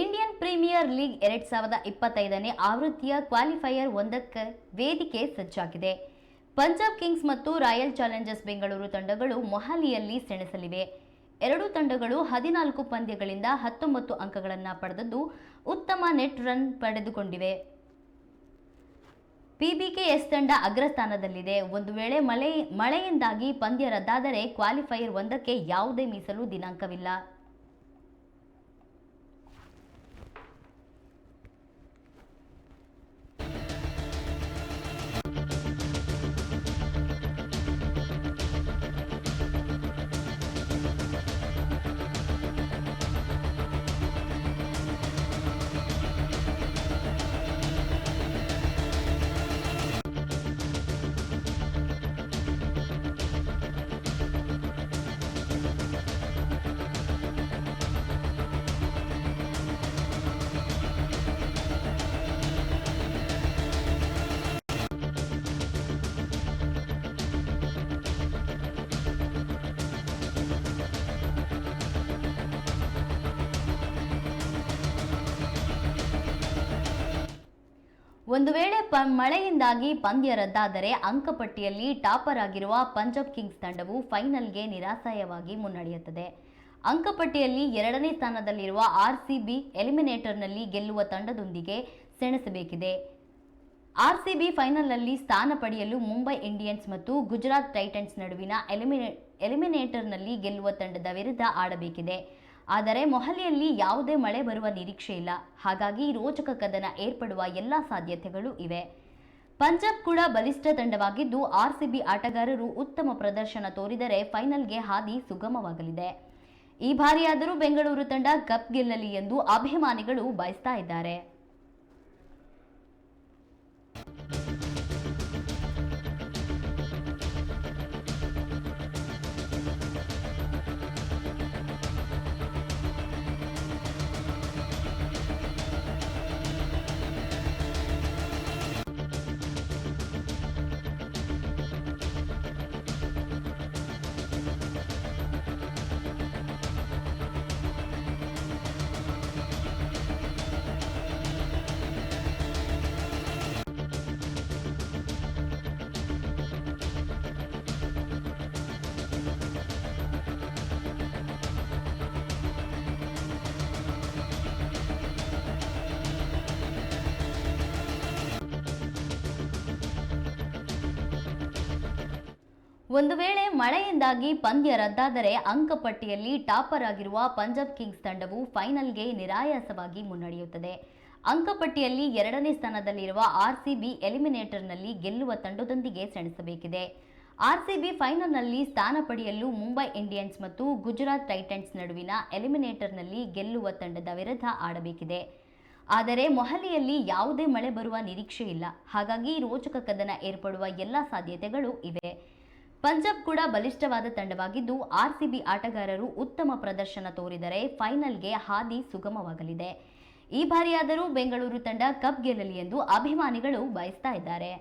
Indian premier league ಎರಡ್ ಸಾವಿರದ ಇಪ್ಪತ್ತೈದನೇ ಆವೃತ್ತಿಯ ಕ್ವಾಲಿಫೈಯರ್ ಒಂದಕ್ಕೆ ವೇದಿಕೆ ಸಜ್ಜಾಗಿದೆ. ಪಂಜಾಬ್ ಕಿಂಗ್ಸ್ ಮತ್ತು ರಾಯಲ್ ಚಾಲೆಂಜರ್ಸ್ ಬೆಂಗಳೂರು ತಂಡಗಳು ಮೊಹಾಲಿಯಲ್ಲಿ ಸೆಣಸಲಿವೆ. ಎರಡೂ ತಂಡಗಳು ಹದಿನಾಲ್ಕು ಪಂದ್ಯಗಳಿಂದ ಹತ್ತೊಂಬತ್ತು ಅಂಕಗಳನ್ನು ಪಡೆದದ್ದು ಉತ್ತಮ ನೆಟ್ ರನ್ ಪಡೆದುಕೊಂಡಿವೆ. ಪಿಬಿಕೆಎಸ್ ತಂಡ ಅಗ್ರಸ್ಥಾನದಲ್ಲಿದೆ. ಒಂದು ವೇಳೆ ಮಳೆ ಮಳೆಯಿಂದಾಗಿ ಪಂದ್ಯ ರದ್ದಾದರೆ ಕ್ವಾಲಿಫೈಯರ್ ಒಂದಕ್ಕೆ ಯಾವುದೇ ಮೀಸಲು ದಿನಾಂಕವಿಲ್ಲ. ಒಂದು ವೇಳೆ ಪ ಮಳೆಯಿಂದಾಗಿ ಪಂದ್ಯ ರದ್ದಾದರೆ ಅಂಕಪಟ್ಟಿಯಲ್ಲಿ ಟಾಪರ್ ಆಗಿರುವ ಪಂಜಾಬ್ ಕಿಂಗ್ಸ್ ತಂಡವು ಫೈನಲ್ಗೆ ನಿರಾಸಾಯವಾಗಿ ಮುನ್ನಡೆಯುತ್ತದೆ. ಅಂಕಪಟ್ಟಿಯಲ್ಲಿ ಎರಡನೇ ಸ್ಥಾನದಲ್ಲಿರುವ ಆರ್ಸಿಬಿ ಎಲಿಮಿನೇಟರ್ನಲ್ಲಿ ಗೆಲ್ಲುವ ತಂಡದೊಂದಿಗೆ ಸೆಣಸಬೇಕಿದೆ. ಆರ್ಸಿಬಿ ಫೈನಲ್ನಲ್ಲಿ ಸ್ಥಾನ ಪಡೆಯಲು ಮುಂಬೈ ಇಂಡಿಯನ್ಸ್ ಮತ್ತು ಗುಜರಾತ್ ಟೈಟನ್ಸ್ ನಡುವಿನ ಎಲಿಮಿನೇ, ಎಲಿಮಿನೇಟರ್ನಲ್ಲಿ ಗೆಲ್ಲುವ ತಂಡದ ವಿರುದ್ಧ ಆಡಬೇಕಿದೆ. ಆದರೆ ಮೊಹಲಿಯಲ್ಲಿ ಯಾವುದೇ ಮಳೆ ಬರುವ ನಿರೀಕ್ಷೆ ಇಲ್ಲ. ಹಾಗಾಗಿ ರೋಚಕ ಕದನ ಏರ್ಪಡುವ ಎಲ್ಲ ಸಾಧ್ಯತೆಗಳು ಇವೆ. ಪಂಜಾಬ್ ಕೂಡ ಬಲಿಷ್ಠ ತಂಡವಾಗಿದ್ದು, ಆರ್ಸಿಬಿ ಆಟಗಾರರು ಉತ್ತಮ ಪ್ರದರ್ಶನ ತೋರಿದರೆ ಫೈನಲ್ಗೆ ಹಾದಿ ಸುಗಮವಾಗಲಿದೆ. ಈ ಬಾರಿಯಾದರೂ ಬೆಂಗಳೂರು ತಂಡ ಕಪ್ ಗೆಲ್ಲಲಿ ಎಂದು ಅಭಿಮಾನಿಗಳು ಬಯಸ್ತಾ ಇದ್ದಾರೆ. ಒಂದು ವೇಳೆ ಮಳೆಯಿಂದಾಗಿ ಪಂದ್ಯ ರದ್ದಾದರೆ ಅಂಕಪಟ್ಟಿಯಲ್ಲಿ ಟಾಪರ್ ಆಗಿರುವ ಪಂಜಾಬ್ ಕಿಂಗ್ಸ್ ತಂಡವು ಫೈನಲ್ಗೆ ನಿರಾಯಾಸವಾಗಿ ಮುನ್ನಡೆಯುತ್ತದೆ. ಅಂಕಪಟ್ಟಿಯಲ್ಲಿ ಎರಡನೇ ಸ್ಥಾನದಲ್ಲಿರುವ ಆರ್ಸಿಬಿ ಎಲಿಮಿನೇಟರ್ನಲ್ಲಿ ಗೆಲ್ಲುವ ತಂಡದೊಂದಿಗೆ ಸೆಣಸಬೇಕಿದೆ. ಆರ್ಸಿಬಿ ಫೈನಲ್ನಲ್ಲಿ ಸ್ಥಾನ ಪಡೆಯಲು ಮುಂಬೈ ಇಂಡಿಯನ್ಸ್ ಮತ್ತು ಗುಜರಾತ್ ಟೈಟನ್ಸ್ ನಡುವಿನ ಎಲಿಮಿನೇಟರ್ನಲ್ಲಿ ಗೆಲ್ಲುವ ತಂಡದ ವಿರುದ್ಧ ಆಡಬೇಕಿದೆ. ಆದರೆ ಮೊಹಲಿಯಲ್ಲಿ ಯಾವುದೇ ಮಳೆ ಬರುವ ನಿರೀಕ್ಷೆ ಇಲ್ಲ. ಹಾಗಾಗಿ ರೋಚಕ ಕದನ ಏರ್ಪಡುವ ಎಲ್ಲ ಸಾಧ್ಯತೆಗಳು ಇವೆ. ಪಂಜಾಬ್ ಕೂಡ ಬಲಿಷ್ಠವಾದ ತಂಡವಾಗಿದ್ದು, ಆರ್ಸಿಬಿ ಆಟಗಾರರು ಉತ್ತಮ ಪ್ರದರ್ಶನ ತೋರಿದರೆ ಫೈನಲ್ಗೆ ಹಾದಿ ಸುಗಮವಾಗಲಿದೆ. ಈ ಬಾರಿಯಾದರೂ ಬೆಂಗಳೂರು ತಂಡ ಕಪ್ ಗೆಲ್ಲಲಿ ಎಂದು ಅಭಿಮಾನಿಗಳು ಬಯಸ್ತಾ ಇದ್ದಾರೆ.